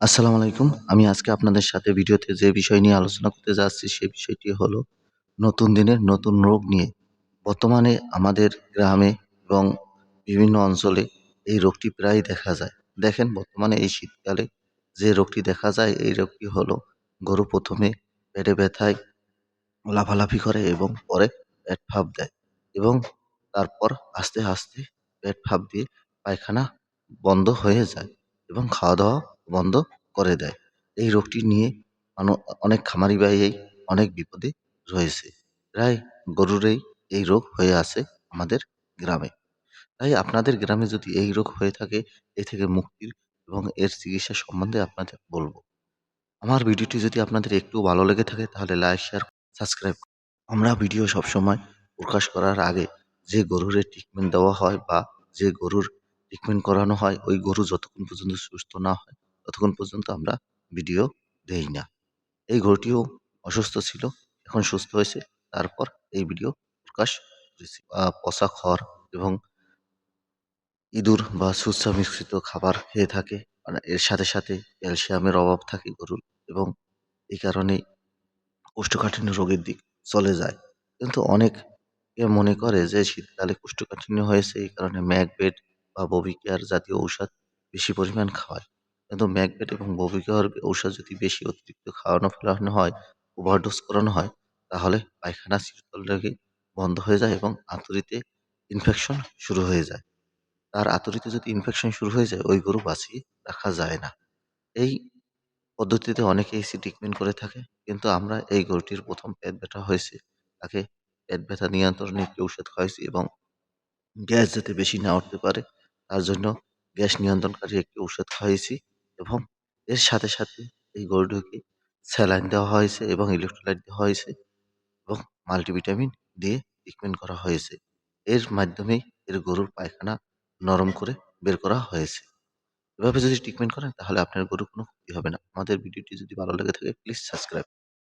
আসসালামু আলাইকুম। আমি আজকে আপনাদের সাথে ভিডিওতে যে বিষয় নিয়ে আলোচনা করতে যাচ্ছি সে বিষয়টি হলো নতুন দিনের নতুন রোগ নিয়ে। বর্তমানে আমাদের গ্রামে এবং বিভিন্ন অঞ্চলে এই রোগটি প্রায়ই দেখা যায়। দেখেন বর্তমানে এই শীতকালে যে রোগটি দেখা যায় এই রোগটি হলো গরু প্রথমে পেটে ব্যথায় লাফালাফি করে এবং পরে পেট ফাঁপ দেয় এবং তারপর আস্তে, আস্তে পেট ফাঁপ দিয়ে পায়খানা বন্ধ হয়ে যায় এবং খাওয়া-দাওয়া বন্ধ করে দেয়। এই রোগটি নিয়ে অনেক খামারি ভাইয়েই অনেক বিপদে রয়েছে। প্রায় গরুরই এই রোগ হয়ে আছে আমাদের গ্রামে। তাই আপনাদের গ্রামে যদি এই রোগ হয়ে থাকে এ থেকে মুক্তির এবং এর চিকিৎসা সম্বন্ধে আপনাদের বলব আমার ভিডিওটি যদি আপনাদের একটুও ভালো লেগে থাকে তাহলে লাইক, শেয়ার, সাবস্ক্রাইব আমরা ভিডিও সবসময় প্রকাশ করার আগে যে গরুর ট্রিটমেন্ট দেওয়া হয় বা যে গরুর ট্রিটমেন্ট করানো হয় ওই গরু যতক্ষণ পর্যন্ত সুস্থ না হয় ততক্ষণ পর্যন্ত আমরা ভিডিও দেই না। এই গরুটিও অসুস্থ ছিল এখন সুস্থ হয়েছে তারপর এই ভিডিও প্রকাশ করেছি। পচা খড় এবং ইঁদুর বা সুচ্ছা মিশ্রিত খাবার খেয়ে থাকে। মানে এর সাথে, সাথে ক্যালসিয়ামের অভাব থাকে গরুর এবং এই কারণেই কোষ্ঠকাঠিন্য রোগের দিক চলে যায়। কিন্তু অনেকে মনে করে যে শীতকালে কোষ্ঠকাঠিন্য হয়েছে এই কারণে ম্যাকবেট বা বভিকেয়ার জাতীয় ঔষধ বেশি পরিমাণ খাওয়ায়। কিন্তু ম্যাকবেট এবং বভিকেয়ার ঔষধ যদি বেশি অতিরিক্ত খাওয়ানো ফেলানো হয়, ওভারডোজ করানো হয় তাহলে পায়খানা শীতল লেগে বন্ধ হয়ে যায় এবং আঁতুড়িতে ইনফেকশন শুরু হয়ে যায়। তার আঁতুড়িতে যদি ইনফেকশন শুরু হয়ে যায় ওই গরু বাঁচিয়ে রাখা যায় না। এই পদ্ধতিতে অনেকেই এসে ট্রিটমেন্ট করে থাকে। কিন্তু আমরা এই গরুটির প্রথম পেট ব্যথা হয়েছে তাকে পেট ব্যথা নিয়ন্ত্রণে একটি ঔষধ খাওয়াইছি এবং গ্যাস যাতে বেশি না উঠতে পারে তার জন্য গ্যাস নিয়ন্ত্রণকারী একটি ঔষধ খাওয়াইছি এবং এর সাথে, সাথে এই গরুটিকে স্যালাইন দেওয়া হয়েছে এবং ইলেকট্রোলাইট দেওয়া হয়েছে এবং মাল্টিভিটামিন দিয়ে ট্রিটমেন্ট করা হয়েছে। এর মাধ্যমেই এর গরুর পায়খানা নরম করে বের করা হয়েছে। এভাবে যদি ট্রিটমেন্ট করেন তাহলে আপনার গরুর কোনো ক্ষতি হবে না। আমাদের ভিডিওটি যদি ভালো লেগে থাকে প্লিজ সাবস্ক্রাইব